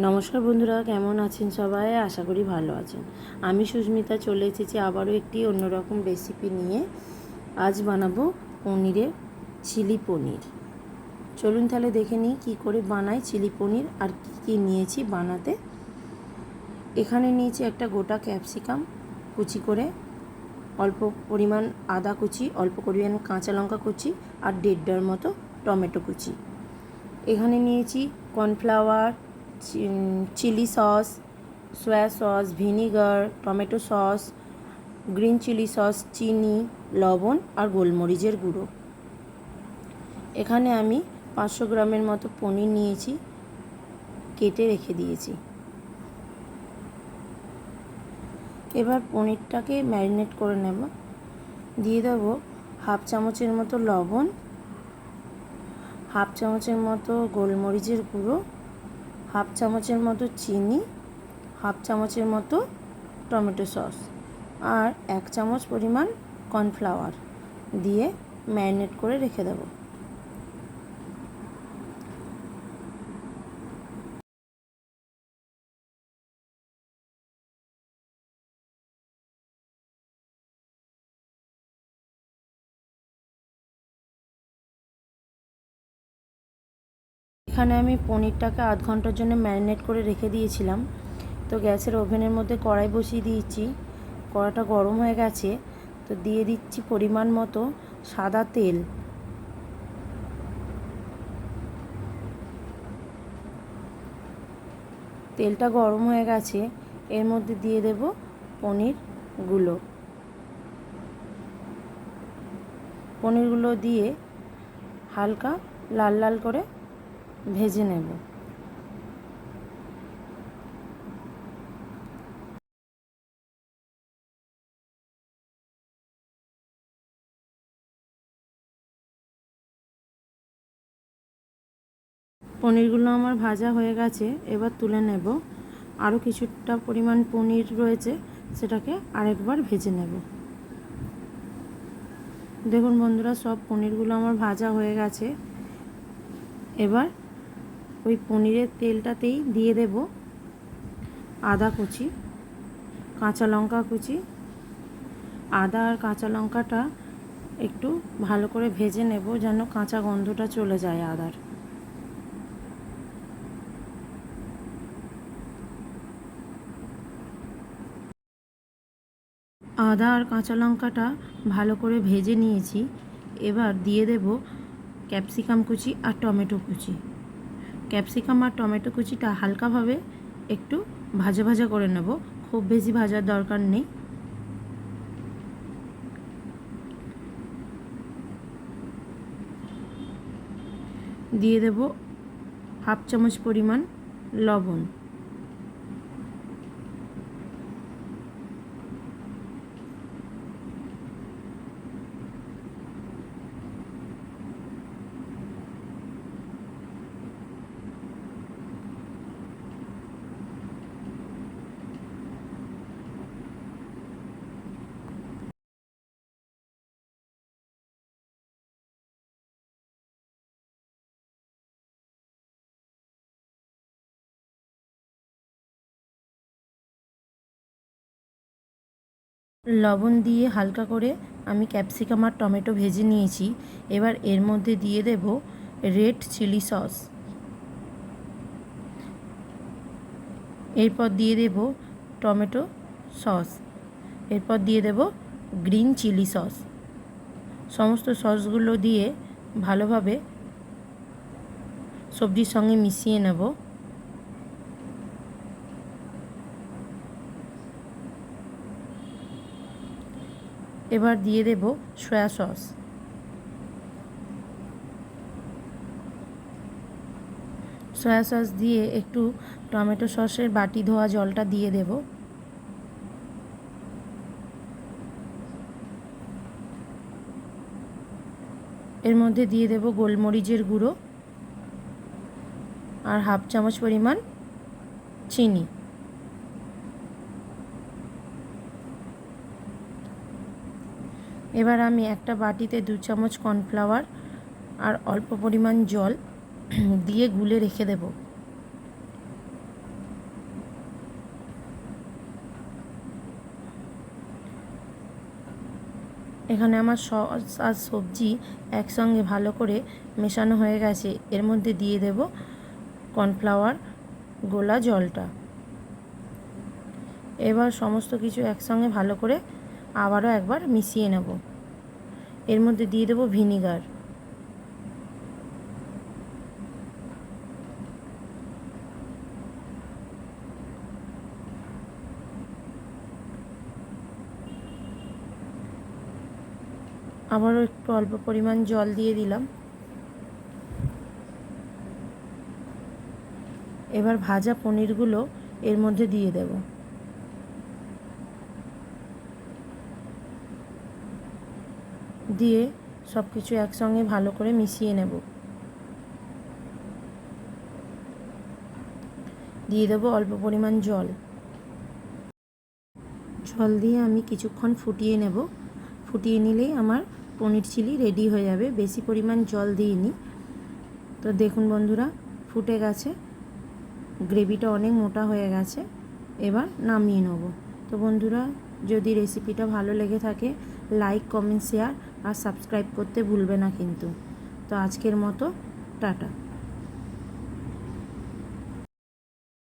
নমস্কার বন্ধুরা, কেমন আছেন সবাই? আশা করি ভালো আছেন। আমি সুস্মিতা, চলে এসেছি আবারও একটি অন্যরকম রেসিপি নিয়ে। আজ বানাবো পনিরের চিলি পনির। চলুন তাহলে দেখে নিই কী করে বানাই চিলি পনির আর কী কী নিয়েছি বানাতে। এখানে নিয়েছি একটা গোটা ক্যাপসিকাম কুচি করে, অল্প পরিমাণ আদা কুচি, অল্প পরিমাণ কাঁচা লঙ্কা কুচি আর দেড়টার মতো টমেটো কুচি। এখানে নিয়েছি cornflour chilli sauce, soya sauce, vinegar, tomato sauce, green chilli sauce, চিনি, লবণ আর গোলমরিচের গুঁড়ো। এখানে আমি পাঁচশো গ্রামের মতো পনির নিয়েছি, কেটে রেখে দিয়েছি। এবার পনিরটাকে ম্যারিনেট করে নেব। দিয়ে দেবো হাফ চামচের মতো লবণ, হাফ চামচের মতো গোলমরিচের গুঁড়ো হাফ চামচের মতো চিনি, হাফ চামচের মতো টমেটো সস আর এক চামচ পরিমাণ কর্নফ্লাওয়ার দিয়ে ম্যারিনেট করে রেখে দেবো। এখানে আমি পনিরটাকে আধ ঘণ্টার জন্য ম্যারিনেট করে রেখে দিয়েছিলাম। তো গ্যাসের ওভেনের মধ্যে কড়াই বসিয়ে দিয়েছি। কড়াটা গরম হয়ে গেছে। তো দিয়ে দিচ্ছি পরিমাণ মতো সাদা তেল। তেলটা গরম হয়ে গেছে। এর মধ্যে দিয়ে দেব পনিরগুলো। পনিরগুলো দিয়ে হালকা লাল লাল করে ভেজে নেব। পনিরগুলো আমার ভাজা হয়ে গেছে, এবার তুলে নেব। আরও কিছুটা পরিমাণ পনির রয়েছে, সেটাকে আরেকবার ভেজে নেব। দেখুন বন্ধুরা, সব পনিরগুলো আমার ভাজা হয়ে গেছে। এবার ওই পনিরের তেলটাতেই দিয়ে দেব আদা কুচি, কাঁচা লঙ্কা কুচি। আদা আর কাঁচা লঙ্কাটা একটু ভালো করে ভেজে নেব যেন কাঁচা গন্ধটা চলে যায় আদার। আদা আর কাঁচা লঙ্কাটা ভালো করে ভেজে নিয়েছি। এবার দিয়ে দেব ক্যাপসিকাম কুচি আর টমেটো কুচি। ক্যাপসিকাম আর টমেটো কুচিটা হালকাভাবে একটু ভাজা ভাজা করে নেব। খুব বেশি ভাজার দরকার নেই। দিয়ে দেব হাফ চামচ পরিমাণ লবণ। লবণ দিয়ে হালকা করে আমি ক্যাপসিকাম আর টমেটো ভেজে নিয়েছি। এবার এর মধ্যে দিয়ে দেব রেড চিলি সস। এরপর দিয়ে দেব টমেটো সস। এরপর দিয়ে দেব গ্রিন চিলি সস। সমস্ত সসগুলো দিয়ে ভালোভাবে সবজির সঙ্গে মিশিয়ে নেব। এবার দিয়ে দেব সয়া সস। সয়া সস দিয়ে একটু টমেটো সসের বাটি ধোয়া জলটা দিয়ে দেব। এর মধ্যে দিয়ে দেব গোলমরিচের গুঁড়ো আর হাফ চামচ পরিমাণ চিনি। এবার আমি একটা বাটিতে দু চামচ কর্নফ্লাওয়ার আর অল্প পরিমাণ জল দিয়ে গুলে রেখে দেব। এখানে আমার সস আর সবজি একসঙ্গে ভালো করে মেশানো হয়ে গেছে। এর মধ্যে দিয়ে দেব কর্নফ্লাওয়ার, গোলা জলটা। এবার সমস্ত কিছু একসঙ্গে ভালো করে আবারও একবার মিশিয়ে নেব। এর মধ্যে দিয়ে দেবো ভিনিগার। আবারও একটু অল্প পরিমাণ জল দিয়ে দিলাম। এবার ভাজা পনিরগুলো এর মধ্যে দিয়ে দেব। দিয়ে সব কিছু একসঙ্গে ভালো করে মিশিয়ে নেব। দিয়ে দেবো অল্প পরিমাণ জল। জল দিয়ে আমি কিছুক্ষণ ফুটিয়ে নেব। ফুটিয়ে নিলেই আমার পনির চিলি রেডি হয়ে যাবে। বেশি পরিমাণ জল দিইনি। তো দেখুন বন্ধুরা, ফুটে গেছে। গ্রেভিটা অনেক মোটা হয়ে গেছে। এবার নামিয়ে নেব। তো বন্ধুরা, যদি রেসিপিটা ভালো লেগে থাকে, লাইক, কমেন্ট, শেয়ার আর সাবস্ক্রাইব করতে ভুলবে না কিন্তু। তো আজকের মতো টাটা।